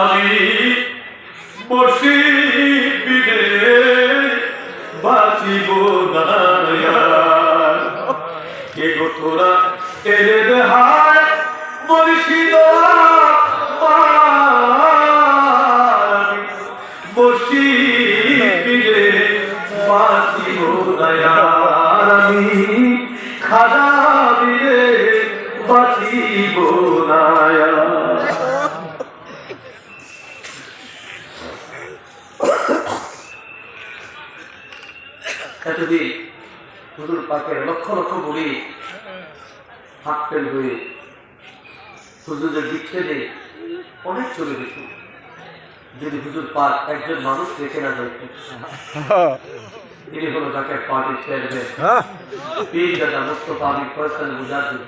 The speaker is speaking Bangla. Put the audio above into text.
আমি বসি বিদে বাঁচিব না। কে গো তোরা এলে দেহায় মুর্শিদ বসি বিদে বাঁচিব না। আমি বিদে বাঁচিব না এতদিন হুজুর পাকের লক্ষ লক্ষ বলি হাত পেল হয়ে হুজুরের বিচ্ছেদে অনেক চলে গেছে। যদি হুজুর পাক একজন মানুষ রেখে না যায় তিনি হলো যাকে পার্টি চেয়ারম্যান পীর দাদা মুস্তফা আলী ফয়সাল মুজাহিদ।